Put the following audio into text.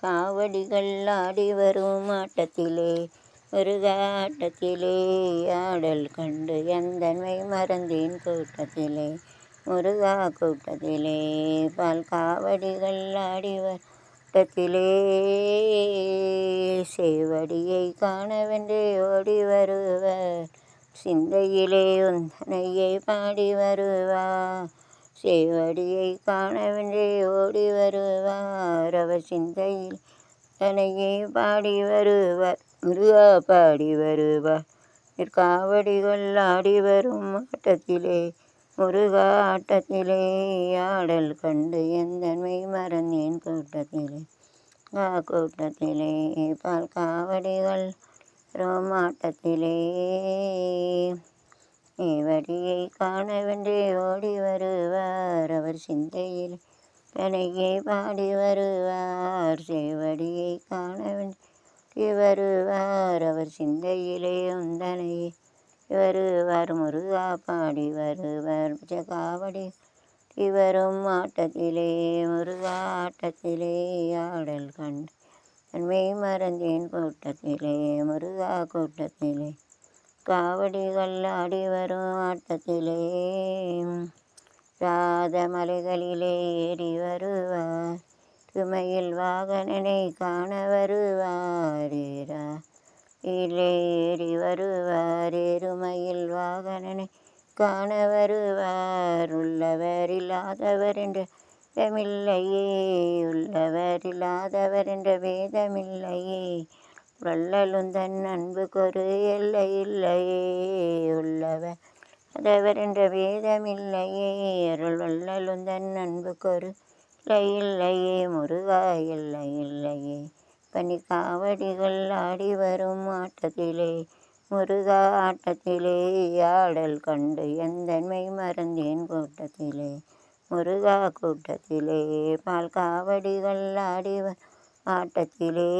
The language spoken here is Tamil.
காவடிகள் ஆடி வரும் ஆட்டத்திலே முருகாட்டத்திலே ஆடல் கண்டு எந்தன்மை மறந்தேன் கூட்டத்திலே முருகா கூட்டத்திலே. பால் காவடிகள் ஆடி வட்டத்திலே சேவடியை காணவென்றே ஓடி வருவர். சிந்தையிலே உந்தனையை பாடி வருவார். சேவடியை காணவென்றே ஓடி வருவார். அவர் சிந்தையில் தனையே பாடி வருவார். முருகா பாடி வருவார். காவடிகள் ஆடி வரும் ஆட்டத்திலே முருகா ஆட்டத்திலே. ஆடல் கண்டு எந்தன்மை மறந்தேன் கூட்டத்திலே. கா கூட்டத்திலே பால் காவடிகள் ரோமாட்டத்திலே ஆட்டத்திலே ஏவடியை காணவென்றே ஓடி வருவார். அவர் சிந்தையில் தனையே பாடி வருவார். சேவடியை காணவென்றே வருவார். அவர் சிந்தையிலே உந்தனையே வருவார். முருகா பாடி வருவார். காவடி இவரும் ஆட்டத்திலே முருகா ஆட்டத்திலே ஆடல் கண். தன்மை மறந்தேன் கூட்டத்திலே முருகா கூட்டத்திலே. காவடிகள் ஆடி வரும் ஆட்டத்திலே. ராத மலைகளிலே ஏறி வருவார் துமையில் வாகனனை காண வருவாரேரா. இல்லை ஏறி வருவார் எருமையில் வாகனனை காண வருவார். உள்ளவர் இல்லாதவர் என்ற வேதமில்லையே. உள்ளவர் இல்லாதவர் என்ற வேதமில்லையே. வள்ளலுந்தன் அன்புக்கொரு எல்லை இல்லையே உள்ளவர். அதவர் என்ற வேதமில்லையே அருள் வள்ளலுந்தன் அன்புக்கொரு இல்லை இல்லையே முருகா இல்லை இல்லையே. பனி காவடிகள் ஆடி வரும் ஆட்டத்திலே முருகா ஆட்டத்திலே ஆடல் கண்டு எந்தன்மை மறந்தேன் கூட்டத்திலே. முருகா கூட்டத்திலே பால் காவடிகள் ஆடி வரும் ஆட்டத்திலே